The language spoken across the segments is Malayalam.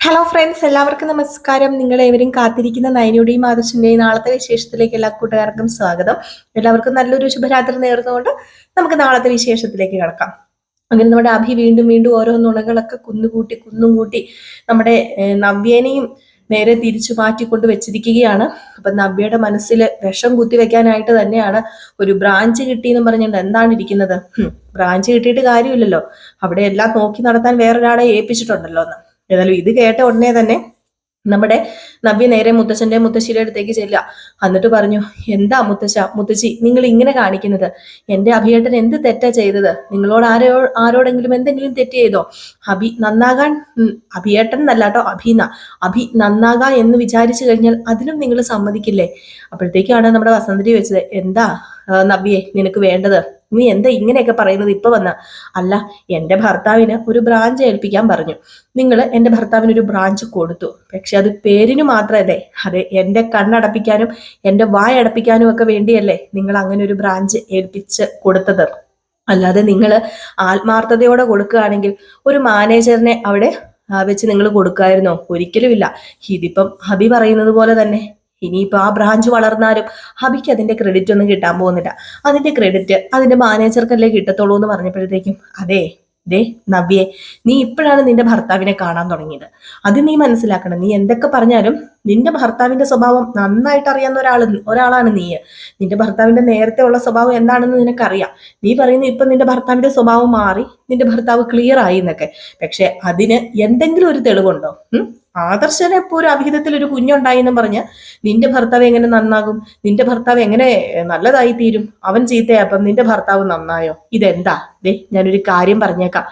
ഹലോ ഫ്രണ്ട്സ് എല്ലാവർക്കും നമസ്കാരം. നിങ്ങൾ ഏവരും കാത്തിരിക്കുന്ന നയനയുടെയും ആദർശിന്റെയും നാളത്തെ വിശേഷത്തിലേക്ക് എല്ലാ കൂട്ടുകാർക്കും സ്വാഗതം. എല്ലാവർക്കും നല്ലൊരു ശുഭരാത്രി നേർന്നുകൊണ്ട് നമുക്ക് നാളത്തെ വിശേഷത്തിലേക്ക് കിടക്കാം. അങ്ങനെ നമ്മുടെ അഭി വീണ്ടും വീണ്ടും ഓരോ നുണകളൊക്കെ കുന്നുകൂട്ടി കുന്നും കൂട്ടി നമ്മുടെ നവ്യേനെയും നേരെ തിരിച്ചു മാറ്റിക്കൊണ്ട് വെച്ചിരിക്കുകയാണ്. അപ്പൊ നവ്യയുടെ മനസ്സിൽ വിഷം കുത്തിവെക്കാനായിട്ട് തന്നെയാണ് ഒരു ബ്രാഞ്ച് കിട്ടിയെന്ന് പറഞ്ഞുകൊണ്ട് എന്താണ് ഇരിക്കുന്നത്? ബ്രാഞ്ച് കിട്ടിയിട്ട് കാര്യമില്ലല്ലോ. അവിടെ എല്ലാം നോക്കി നടത്താൻ വേറൊരാളെ ഏൽപ്പിച്ചിട്ടുണ്ടല്ലോ എന്ന് ഏതായാലും ഇത് കേട്ട ഉടനെ തന്നെ നമ്മുടെ നവ്യ നേരെ മുത്തച്ഛന്റെ മുത്തശ്ശിയുടെ അടുത്തേക്ക് ചെല്ലുക. എന്നിട്ട് പറഞ്ഞു എന്താ മുത്തശ്ശ? മുത്തശ്ശി നിങ്ങൾ ഇങ്ങനെ കാണിക്കുന്നത്. എന്റെ അഭിയേട്ടൻ എന്ത് തെറ്റാ ചെയ്തത്? നിങ്ങളോട് ആരോ ആരോടെങ്കിലും എന്തെങ്കിലും തെറ്റ് ചെയ്തോ? അഭി നന്നാകാൻ അഭിയേട്ടൻ എന്നല്ലാട്ടോ അഭിന. അഭി നന്നാകാ എന്ന് വിചാരിച്ചു കഴിഞ്ഞാൽ അതിനും നിങ്ങൾ സമ്മതിക്കില്ലേ? അപ്പോഴത്തേക്കാണ് നമ്മുടെ വസന്തരി വെച്ചത് എന്താ നവ്യെ നിനക്ക് വേണ്ടത്? നീ എന്താ ഇങ്ങനെയൊക്കെ പറയുന്നത് ഇപ്പൊ വന്ന? അല്ല എന്റെ ഭർത്താവിന് ഒരു ബ്രാഞ്ച് ഏൽപ്പിക്കാൻ പറഞ്ഞു. നിങ്ങൾ എന്റെ ഭർത്താവിന് ഒരു ബ്രാഞ്ച് കൊടുത്തു. പക്ഷെ അത് പേരിന് മാത്രമല്ലേ? അതെ എന്റെ കണ്ണടപ്പിക്കാനും എന്റെ വായ അടപ്പിക്കാനും ഒക്കെ വേണ്ടിയല്ലേ നിങ്ങൾ അങ്ങനെ ഒരു ബ്രാഞ്ച് ഏൽപ്പിച്ച് കൊടുത്തത്. അല്ലാതെ നിങ്ങൾ ആത്മാർത്ഥതയോടെ കൊടുക്കുകയാണെങ്കിൽ ഒരു മാനേജറിനെ അവിടെ വെച്ച് നിങ്ങൾ കൊടുക്കായിരുന്നോ? ഒരിക്കലുമില്ല. ഇതിപ്പം ഹബി പറയുന്നത് പോലെ തന്നെ. ഇനിയിപ്പോ ആ ബ്രാഞ്ച് വളർന്നാലും ഹബിക്ക് അതിന്റെ ക്രെഡിറ്റ് ഒന്നും കിട്ടാൻ പോകുന്നില്ല. അതിന്റെ ക്രെഡിറ്റ് അതിന്റെ മാനേജർക്കല്ലേ കിട്ടത്തുള്ളൂ എന്ന് പറഞ്ഞപ്പോഴത്തേക്കും അതെ ദേ നവ്യേ നീ ഇപ്പോഴാണ് നിന്റെ ഭർത്താവിനെ കാണാൻ തുടങ്ങിയത്. അത് നീ മനസ്സിലാക്കണം. നീ എന്തൊക്കെ പറഞ്ഞാലും നിന്റെ ഭർത്താവിന്റെ സ്വഭാവം നന്നായിട്ട് അറിയാവുന്ന ഒരാൾ ഒരാളാണ് നീ നിന്റെ ഭർത്താവിന്റെ നേരത്തെ ഉള്ള സ്വഭാവം എന്താണെന്ന് നിനക്കറിയാം. നീ പറയുന്നു ഇപ്പൊ നിന്റെ ഭർത്താവിന്റെ സ്വഭാവം മാറി നിന്റെ ഭർത്താവ് ക്ലിയർ ആയി എന്നൊക്കെ. പക്ഷെ അതിന് എന്തെങ്കിലും ഒരു തെളിവുണ്ടോ? ആദർശന് ഇപ്പൊ ഒരു ഒരു കുഞ്ഞുണ്ടായി എന്ന് പറഞ്ഞ് നിന്റെ ഭർത്താവ് എങ്ങനെ നന്നാകും? നിന്റെ ഭർത്താവ് എങ്ങനെ നല്ലതായി തീരും? അവൻ ചീത്തയാ അപ്പം നിന്റെ ഭർത്താവ് നന്നായോ? ഇതെന്താ? ദേ ഞാനൊരു കാര്യം പറഞ്ഞേക്കാം.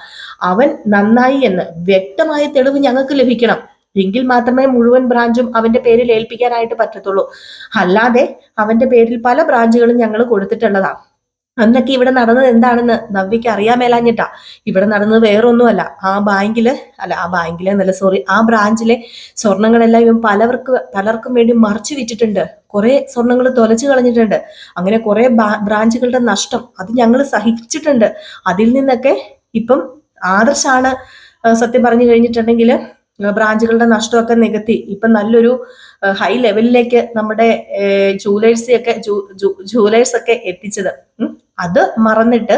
അവൻ നന്നായി എന്ന് വ്യക്തമായ തെളിവ് ഞങ്ങൾക്ക് ലഭിക്കണം. എങ്കിൽ മാത്രമേ മുഴുവൻ ബ്രാഞ്ചും അവന്റെ പേരിൽ ഏൽപ്പിക്കാനായിട്ട് പറ്റത്തുള്ളൂ. അല്ലാതെ അവന്റെ പേരിൽ പല ബ്രാഞ്ചുകളും ഞങ്ങൾ കൊടുത്തിട്ടുള്ളതാ. അന്നൊക്കെ ഇവിടെ നടന്നത് എന്താണെന്ന് നവ്യക്ക് അറിയാൻ മേലാഞ്ഞിട്ടാ. ഇവിടെ നടന്നത് വേറൊന്നുമല്ല. ആ ബാങ്കിൽ അല്ല ആ ബാങ്കിലെ എന്നല്ല സോറി ആ ബ്രാഞ്ചിലെ സ്വർണങ്ങളെല്ലാം ഇവൻ പലവർക്ക് പലർക്കും വേണ്ടി മറിച്ചു വിറ്റിട്ടുണ്ട്. കുറെ സ്വർണങ്ങൾ തൊലച്ചു കളഞ്ഞിട്ടുണ്ട്. അങ്ങനെ കുറെ ബ്രാഞ്ചുകളുടെ നഷ്ടം അത് ഞങ്ങൾ സഹിച്ചിട്ടുണ്ട്. അതിൽ നിന്നൊക്കെ ഇപ്പം ആദർശാണ് സത്യം പറഞ്ഞു കഴിഞ്ഞിട്ടുണ്ടെങ്കിൽ ബ്രാഞ്ചുകളുടെ നഷ്ടമൊക്കെ നികത്തി. ഇപ്പൊ നല്ലൊരു ഹൈ ലെവലിലേക്ക് നമ്മുടെ ജൂലേഴ്സ് ഒക്കെ ജൂലേഴ്സ് ഒക്കെ എത്തിച്ചത്. അത് മറന്നിട്ട്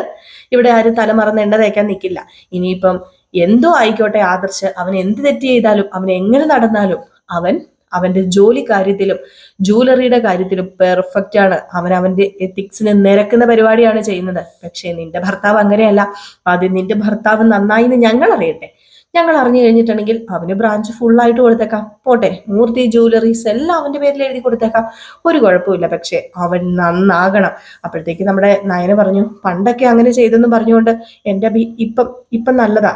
ഇവിടെ ആരും തല മറന്ന് എണ്ണ തേക്കാൻ നിൽക്കില്ല ഇനിയിപ്പം എന്തോ ആയിക്കോട്ടെ ആദർശ് അവൻ എന്ത് തെറ്റ് ചെയ്താലും അവൻ എങ്ങനെ നടന്നാലും അവൻ അവന്റെ ജോലി കാര്യത്തിലും ജൂവലറിയുടെ കാര്യത്തിലും പെർഫെക്റ്റ് ആണ്. അവൻ അവന്റെ എത്തിക്സിന് നിരക്കുന്ന പരിപാടിയാണ് ചെയ്യുന്നത്. പക്ഷേ നിന്റെ ഭർത്താവ് അങ്ങനെയല്ല. ആദ്യം നിന്റെ ഭർത്താവ് നന്നായി എന്ന് ഞങ്ങൾ അറിയട്ടെ. ഞങ്ങൾ അറിഞ്ഞു കഴിഞ്ഞിട്ടുണ്ടെങ്കിൽ അവന് ബ്രാഞ്ച് ഫുൾ ആയിട്ട് കൊടുത്തേക്കാം. പോട്ടെ മൂർത്തി ജൂവലറീസ് എല്ലാം അവന്റെ പേരിൽ എഴുതി കൊടുത്തേക്കാം. ഒരു കുഴപ്പമില്ല പക്ഷേ അവൻ നന്നാകണം. അപ്പോഴത്തേക്ക് നമ്മുടെ നയന പറഞ്ഞു പണ്ടൊക്കെ അങ്ങനെ ചെയ്തെന്ന് പറഞ്ഞുകൊണ്ട് അഭി ഇപ്പം ഇപ്പം നല്ലതാ.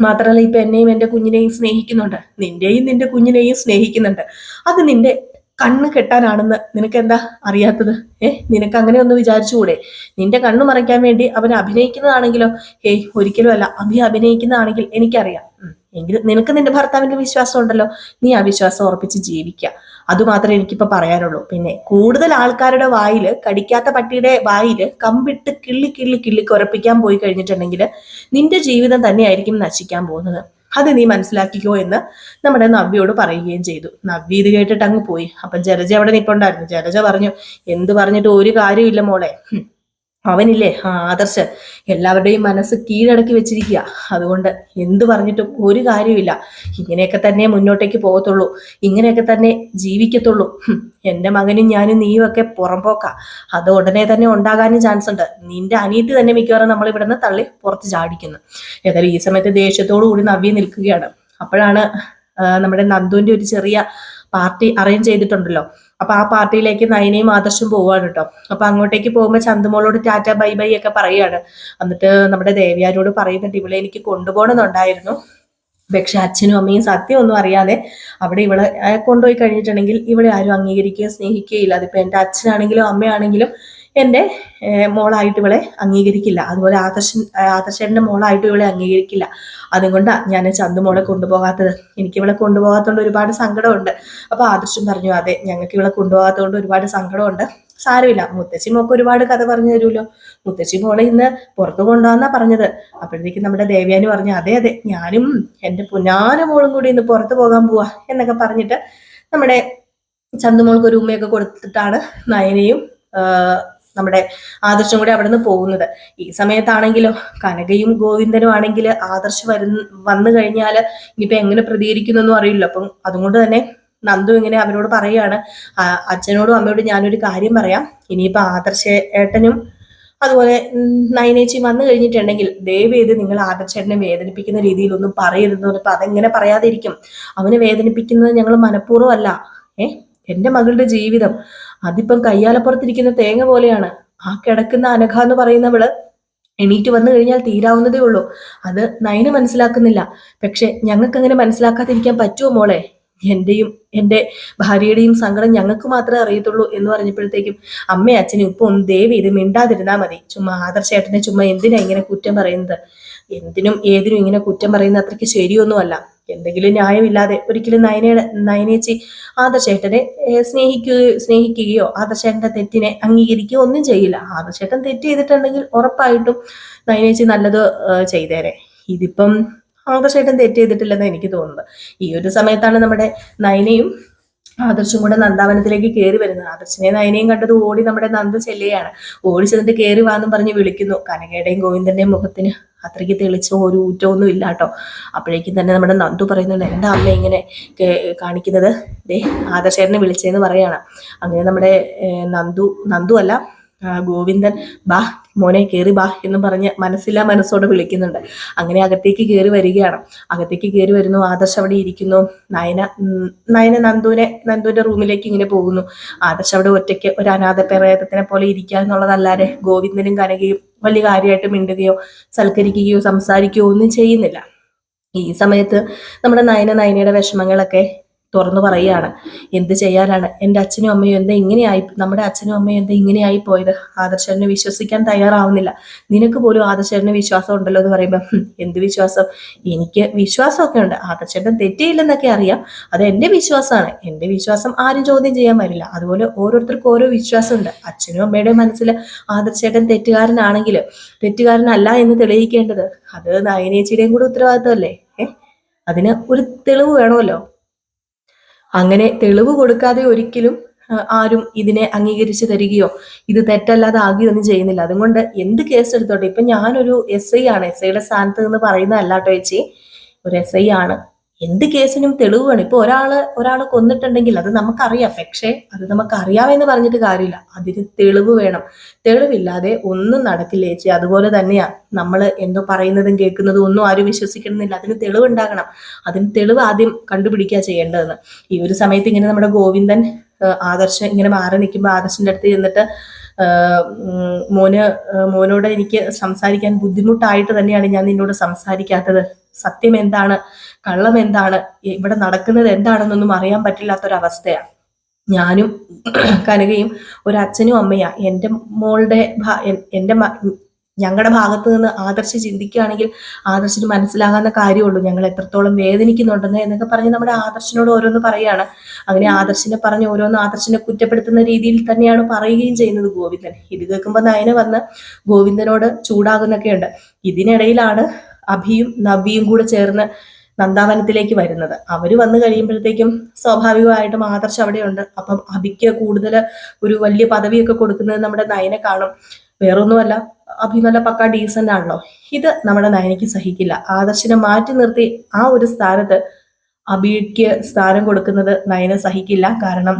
മാത്രമല്ല ഇപ്പൊ എന്നെയും എന്റെ കുഞ്ഞിനെയും സ്നേഹിക്കുന്നുണ്ട്. നിന്റെയും നിന്റെ കുഞ്ഞിനെയും സ്നേഹിക്കുന്നുണ്ട്. അത് നിന്റെ കണ്ണ് കെട്ടാനാണെന്ന് നിനക്ക് എന്താ അറിയാത്തത്? ഏ നിനക്ക് അങ്ങനെ ഒന്ന് വിചാരിച്ചുകൂടെ? നിന്റെ കണ്ണ് മറയ്ക്കാൻ വേണ്ടി അവൻ അഭിനയിക്കുന്നതാണെങ്കിലോ? ഏയ് ഒരിക്കലും അല്ല. അഭി അഭിനയിക്കുന്നതാണെങ്കിൽ എനിക്കറിയാം. എങ്കിൽ നിനക്ക് നിന്റെ ഭർത്താവിന്റെ വിശ്വാസം ഉണ്ടല്ലോ. നീ ആ വിശ്വാസം ഉറപ്പിച്ച് ജീവിക്കുക അതുമാത്രമേ എനിക്കിപ്പോ പറയാനുള്ളൂ. പിന്നെ കൂടുതൽ ആൾക്കാരുടെ വായിൽ കടിക്കാത്ത പട്ടിയുടെ വായിൽ കമ്പിട്ട് കിള്ളി കിള്ളി കിള്ളി കുറപ്പിക്കാൻ പോയി കഴിഞ്ഞിട്ടുണ്ടെങ്കിൽ നിന്റെ ജീവിതം തന്നെയായിരിക്കും നശിക്കാൻ പോകുന്നത്. അത് നീ മനസ്സിലാക്കിക്കോ എന്ന് നമ്മുടെ നവ്യയോട് പറയുകയും ചെയ്തു. നവ്യ ഇത് കേട്ടിട്ട് അങ്ങ് പോയി. അപ്പൊ ജലജ അവിടെ നിൽപ്പുണ്ടായിരുന്നു ജലജ പറഞ്ഞു എന്ത് പറഞ്ഞിട്ട് ഒരു കാര്യമില്ല മോളെ. അവനില്ലേ? ആ ആദർശ്. എല്ലാവരുടെയും മനസ്സ് കീഴടക്കി വെച്ചിരിക്കുക. അതുകൊണ്ട് എന്തു പറഞ്ഞിട്ടും ഒരു കാര്യമില്ല ഇങ്ങനെയൊക്കെ തന്നെ മുന്നോട്ടേക്ക് പോകത്തുള്ളൂ. ഇങ്ങനെയൊക്കെ തന്നെ ജീവിക്കത്തുള്ളൂ. എന്റെ മകനും ഞാനും നീയും ഒക്കെ പുറംപോക്ക അത് ഉടനെ തന്നെ ഉണ്ടാകാനും ചാൻസ് ഉണ്ട്. നിന്റെ അനിയത്തി തന്നെ മിക്കവാറും നമ്മൾ ഇവിടെ നിന്ന് തള്ളി പുറത്ത് ചാടിക്കുന്നു. ഏതായാലും ഈ സമയത്ത് ദേഷ്യത്തോടു കൂടി നവ്യ നിൽക്കുകയാണ്. അപ്പോഴാണ് നമ്മുടെ നന്ദുവിന്റെ ഒരു ചെറിയ പാർട്ടി അറേഞ്ച് ചെയ്തിട്ടുണ്ടല്ലോ. അപ്പൊ ആ പാർട്ടിയിലേക്ക് നയനയും ആദർശും പോവാണ് കേട്ടോ. അപ്പൊ അങ്ങോട്ടേക്ക് പോകുമ്പോൾ ചന്ദമോളോട് ടാറ്റ ബൈ ബൈ ഒക്കെ പറയാണ് എന്നിട്ട് നമ്മുടെ ദേവിയാരോട് പറയുന്നുണ്ട് ഇവളെ എനിക്ക് കൊണ്ടുപോകണമെന്നുണ്ടായിരുന്നു. പക്ഷെ അച്ഛനും അമ്മയും സത്യം ഒന്നും അറിയാതെ അവിടെ ഇവളെ കൊണ്ടുപോയി കഴിഞ്ഞിട്ടുണ്ടെങ്കിൽ ഇവിടെ ആരും അംഗീകരിക്കുകയോ സ്നേഹിക്കുകയില്ല അതിപ്പോ എന്റെ അച്ഛനാണെങ്കിലും അമ്മയാണെങ്കിലും എന്റെ മോളായിട്ട് ഇവളെ അംഗീകരിക്കില്ല. അതുപോലെ ആദർശൻ ആദർശന്റെ മോളായിട്ട് ഇവളെ അംഗീകരിക്കില്ല. അതുകൊണ്ട് ഞാൻ ചന്തു മോളെ കൊണ്ടുപോകാത്തത്. എനിക്ക് ഇവളെ കൊണ്ടുപോകാത്തതുകൊണ്ട് ഒരുപാട് സങ്കടമുണ്ട്. അപ്പോൾ ആദർശൻ പറഞ്ഞു അതെ ഞങ്ങൾക്ക് ഇവളെ കൊണ്ടുപോകാത്തതുകൊണ്ട് ഒരുപാട് സങ്കടമുണ്ട്. സാരമില്ല. മുത്തശ്ശി മോക്ക് ഒരുപാട് കഥ പറഞ്ഞു തരുമല്ലോ. മുത്തശ്ശി മോളെ ഇന്ന് പുറത്തു കൊണ്ടുവന്നാ പറഞ്ഞത്. അപ്പോഴത്തേക്കും നമ്മുടെ ദേവ്യാനി പറഞ്ഞു അതെ അതെ ഞാനും എന്റെ പുന്നാന മോളും കൂടി ഇന്ന് പുറത്തു പോകാൻ പോവാ എന്നൊക്കെ പറഞ്ഞിട്ട് നമ്മുടെ ചന്തുമോൾക്ക് ഒരു ഉമ്മയൊക്കെ കൊടുത്തിട്ടാണ് നയനയും നമ്മുടെ ആദർശം കൂടി അവിടെ നിന്ന് പോകുന്നത്. ഈ സമയത്താണെങ്കിലോ കനകയും ഗോവിന്ദനും ആണെങ്കിൽ ആദർശ് വരുന്ന വന്നു കഴിഞ്ഞാൽ ഇനിയിപ്പോ എങ്ങനെ പ്രതികരിക്കുന്നൊന്നും അറിയില്ല. അപ്പം അതുകൊണ്ട് തന്നെ നന്ദു ഇങ്ങനെ അവരോട് പറയാണ് "ആ, അച്ഛനോടും അമ്മയോടും ഞാനൊരു കാര്യം പറയാം. ഇനിയിപ്പോ ആദർശ ഏട്ടനും അതുപോലെ നയനേച്ചി വന്നു കഴിഞ്ഞിട്ടുണ്ടെങ്കിൽ ദയവ് ചെയ്ത് നിങ്ങൾ ആദർശേട്ടനെ വേദനിപ്പിക്കുന്ന രീതിയിലൊന്നും പറയരുതെന്ന് പറഞ്ഞപ്പോൾ അതെങ്ങനെ പറയാതിരിക്കും? അവനെ വേദനിപ്പിക്കുന്നത് ഞങ്ങൾ മനഃപൂർവം അല്ല ഏ എന്റെ മകളുടെ ജീവിതം. അതിപ്പം കയ്യാലപ്പുറത്തിരിക്കുന്ന തേങ്ങ പോലെയാണ്. ആ കിടക്കുന്ന അനഘ എന്ന് പറയുന്നവൾ എണീറ്റ് വന്നു കഴിഞ്ഞാൽ തീരാവുന്നതേ ഉള്ളൂ. അത് നയന് മനസ്സിലാക്കുന്നില്ല. പക്ഷെ ഞങ്ങൾക്ക് അങ്ങനെ മനസ്സിലാക്കാതിരിക്കാൻ പറ്റുമോ മോളെ? എന്റെയും എന്റെ ഭാര്യയുടെയും സങ്കടം ഞങ്ങൾക്ക് മാത്രമേ അറിയത്തുള്ളൂ എന്ന് പറഞ്ഞപ്പോഴത്തേക്കും അമ്മയും അച്ഛനും ഇപ്പൊ ഒന്ന് ദേവി ഇത് മിണ്ടാതിരുന്നാ മതി. ചുമ്മാ ആദർശേട്ടനെ ചുമ്മാ എന്തിനാ ഇങ്ങനെ കുറ്റം പറയുന്നത്? എന്തിനും ഏതിനും ഇങ്ങനെ കുറ്റം പറയുന്ന അത്രയ്ക്ക് ശരിയൊന്നുമല്ല. എന്തെങ്കിലും ന്യായമില്ലാതെ ഒരിക്കലും നയനയുടെ നയനേച്ചി ആദർശേട്ടനെ സ്നേഹിക്കുകയോ സ്നേഹിക്കുകയോ ആദർശേട്ടന്റെ തെറ്റിനെ അംഗീകരിക്കുകയോ ഒന്നും ചെയ്യില്ല. ആദർശേട്ടൻ തെറ്റ് ചെയ്തിട്ടുണ്ടെങ്കിൽ ഉറപ്പായിട്ടും നയനേച്ചി നല്ലത് ചെയ്തേരെ ഇതിപ്പം ആദർശേട്ടൻ തെറ്റ് ചെയ്തിട്ടില്ലെന്ന് എനിക്ക് തോന്നുന്നത്. ഈ ഒരു സമയത്താണ് നമ്മുടെ നയനയും ആദർശും കൂടെ നന്ദാവനത്തിലേക്ക് കയറി വരുന്നത്. ആദർശിനെ നയനയും കണ്ടത് ഓടി നമ്മുടെ നന്ദ ചെല്ലുകയാണ്. ഓടി ചെന്നിട്ട് കയറി വാന്നും പറഞ്ഞ് വിളിക്കുന്നു. കനകയുടെയും ഗോവിന്ദന്റെയും മുഖത്തിന് അത്രയ്ക്ക് തെളിച്ചോ ഒരു ഊറ്റമൊന്നും ഇല്ല കേട്ടോ. അപ്പോഴേക്കും തന്നെ നമ്മുടെ നന്ദു പറയുന്നുണ്ട് എന്താ അമ്മ ഇങ്ങനെ കാണിക്കുന്നത്? ദേ ആദർശേട്ടനെ വിളിച്ചതെന്ന് പറയാണ്. അങ്ങനെ നമ്മുടെ നന്ദു നന്ദു അല്ല ഗോവിന്ദൻ ബാ മോനെ കയറി ബാ എന്ന് പറഞ്ഞ് മനസ്സില്ലാ മനസ്സോടെ വിളിക്കുന്നുണ്ട്. അങ്ങനെ അകത്തേക്ക് കയറി വരികയാണ്. അകത്തേക്ക് കയറി വരുന്നു. ആദർശ് അവിടെ ഇരിക്കുന്നു. നയന നയന നന്ദുവിനെ നന്ദുവിന്റെ റൂമിലേക്ക് ഇങ്ങനെ പോകുന്നു. ആദർശ് അവിടെ ഒറ്റയ്ക്ക് ഒരു അനാഥ പ്രേതത്തിനെ പോലെ ഇരിക്കുക എന്നുള്ളതല്ലാതെ ഗോവിന്ദനും കനകയും വലിയ കാര്യമായിട്ട് മിണ്ടുകയോ സൽക്കരിക്കുകയോ സംസാരിക്കുകയോ ഒന്നും ചെയ്യുന്നില്ല. ഈ സമയത്ത് നമ്മുടെ നയന നയനയുടെ വിഷമങ്ങളൊക്കെ തുറന്നു പറയുകയാണ്. എന്ത് ചെയ്യാനാണ്? എന്റെ അച്ഛനും അമ്മയും എന്താ ഇങ്ങനെയായി? നമ്മുടെ അച്ഛനും അമ്മയും എന്താ ഇങ്ങനെയായി പോയത്? ആദർശനെ വിശ്വസിക്കാൻ തയ്യാറാവുന്നില്ല. നിനക്ക് പോലും ആദർശനെ വിശ്വാസം ഉണ്ടല്ലോ എന്ന് പറയുമ്പോൾ എന്ത് വിശ്വാസം? എനിക്ക് വിശ്വാസമൊക്കെ ഉണ്ട്. ആദർശേട്ടൻ തെറ്റിയില്ലെന്നൊക്കെ അറിയാം. അത് എന്റെ വിശ്വാസമാണ്. എന്റെ വിശ്വാസം ആരും ചോദ്യം ചെയ്യാൻ വരില്ല അതുപോലെ ഓരോരുത്തർക്കും ഓരോ വിശ്വാസമുണ്ട്. അച്ഛനും അമ്മയുടെ മനസ്സിൽ ആദർശേട്ടൻ തെറ്റുകാരനാണെങ്കിൽ തെറ്റുകാരനല്ല എന്ന് തെളിയിക്കേണ്ടത്. അത് നയനേച്ചിയുടെയും കൂടെ ഉത്തരവാദിത്തമല്ലേ? അതിന് ഒരു തെളിവ് വേണമല്ലോ. അങ്ങനെ തെളിവ് കൊടുക്കാതെ ഒരിക്കലും ആരും ഇതിനെ അംഗീകരിച്ച് തരികയോ ഇത് തെറ്റല്ലാതെ ആകുകയൊന്നും ചെയ്യുന്നില്ല. അതുകൊണ്ട് എന്ത് കേസ് എടുത്തോട്ടെ? ഇപ്പൊ ഞാനൊരു എസ് ഐ ആണ് എസ് ഐയുടെ സ്ഥാനത്ത് നിന്ന് പറയുന്നതല്ലാട്ടോ ചേച്ചി. ഒരു എസ് ഐ ആണ്. എന്ത് കേസിനും തെളിവ് വേണം. ഇപ്പൊ ഒരാൾ ഒരാളെ കൊന്നിട്ടുണ്ടെങ്കിൽ അത് നമുക്കറിയാം. പക്ഷേ അത് നമുക്കറിയാമെന്ന് പറഞ്ഞിട്ട് കാര്യമില്ല. അതിന് തെളിവ് വേണം. തെളിവില്ലാതെ ഒന്നും നടക്കില്ല ചേച്ചി. അതുപോലെ തന്നെയാ നമ്മൾ എന്തോ പറയുന്നതും കേൾക്കുന്നതും ഒന്നും ആരും വിശ്വസിക്കണമെന്നില്ല അതിന് തെളിവ് ഉണ്ടാകണം. അതിന് തെളിവ് ആദ്യം കണ്ടുപിടിക്കുക ചെയ്യേണ്ടതെന്ന്. ഈ ഒരു സമയത്ത് ഇങ്ങനെ നമ്മുടെ ഗോവിന്ദൻ ആദർശം ഇങ്ങനെ മാറി നിൽക്കുമ്പോൾ ആദർശന്റെ അടുത്ത് ചെന്നിട്ട് മോന് മോനോട് എനിക്ക് സംസാരിക്കാൻ ബുദ്ധിമുട്ടായിട്ട് തന്നെയാണ് ഞാൻ നിന്നോട് സംസാരിക്കാത്തത്. സത്യം എന്താണ്? കള്ളം എന്താണ്? ഇവിടെ നടക്കുന്നത് എന്താണെന്നൊന്നും അറിയാൻ പറ്റില്ലാത്തൊരവസ്ഥയാണ് ഞാനും കനകയും ഒരു അച്ഛനും അമ്മയാ. എന്റെ മോളുടെ എന്റെ ഞങ്ങളുടെ ഭാഗത്ത് നിന്ന് ആദർശ് ചിന്തിക്കുകയാണെങ്കിൽ ആദർശിന് മനസ്സിലാകാവുന്ന കാര്യമുള്ളൂ. ഞങ്ങൾ എത്രത്തോളം വേദനിക്കുന്നുണ്ടെന്ന് എന്നൊക്കെ പറഞ്ഞ് നമ്മുടെ ആദർശിനോട് ഓരോന്ന് പറയാണ് അങ്ങനെ ആദർശിനെ പറഞ്ഞ് ഓരോന്ന് ആദർശിനെ കുറ്റപ്പെടുത്തുന്ന രീതിയിൽ തന്നെയാണ് പറയുകയും ചെയ്യുന്നത് ഗോവിന്ദൻ. ഇത് കേൾക്കുമ്പോൾ നയന വന്ന് ഗോവിന്ദനോട് ചൂടാകുന്നൊക്കെ ഉണ്ട്. ഇതിനിടയിലാണ് അഭിയും നബിയും കൂടെ ചേർന്ന് നന്ദാവനത്തിലേക്ക് വരുന്നത്. അവർ വന്നു കഴിയുമ്പോഴത്തേക്കും സ്വാഭാവികമായിട്ടും ആദർശ് അവിടെയുണ്ട്. അപ്പം അഭിക്ക് കൂടുതൽ ഒരു വലിയ പദവിയൊക്കെ കൊടുക്കുന്നത് നമ്മുടെ നയനെ കാണും. വേറൊന്നുമല്ല അഭി നല്ല പക്ക ഡീസന്റ് ആണല്ലോ. ഇത് നമ്മുടെ നയനയ്ക്ക് സഹിക്കില്ല. ആദർശിനെ മാറ്റി നിർത്തി ആ ഒരു സ്ഥാനത്ത് അഭിക്ക് സ്ഥാനം കൊടുക്കുന്നത് നയന സഹിക്കില്ല. കാരണം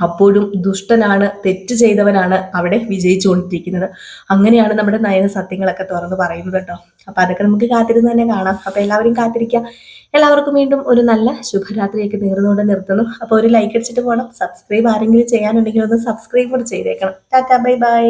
അപ്പോഴും ദുഷ്ടനാണ് തെറ്റ് ചെയ്തവനാണ് അവിടെ വിജയിച്ചുകൊണ്ടിരിക്കുന്നത്. അങ്ങനെയാണ് നമ്മുടെ നയന സത്യങ്ങളൊക്കെ തുറന്നു പറയുന്നത് കേട്ടോ. അപ്പൊ അതൊക്കെ നമുക്ക് കാത്തിരുന്ന് തന്നെ കാണാം. അപ്പൊ എല്ലാവരും കാത്തിരിക്കുക എല്ലാവർക്കും വീണ്ടും ഒരു നല്ല ശുഭരാത്രിയൊക്കെ നേർന്നുകൊണ്ട് നിർത്തുന്നു. അപ്പൊ ഒരു ലൈക്ക് അടിച്ചിട്ട് പോകണം സബ്സ്ക്രൈബ് ആരെങ്കിലും ചെയ്യാനുണ്ടെങ്കിൽ ഒന്ന് സബ്സ്ക്രൈബ് കൂടെ ചെയ്തേക്കണം. Tata bye bye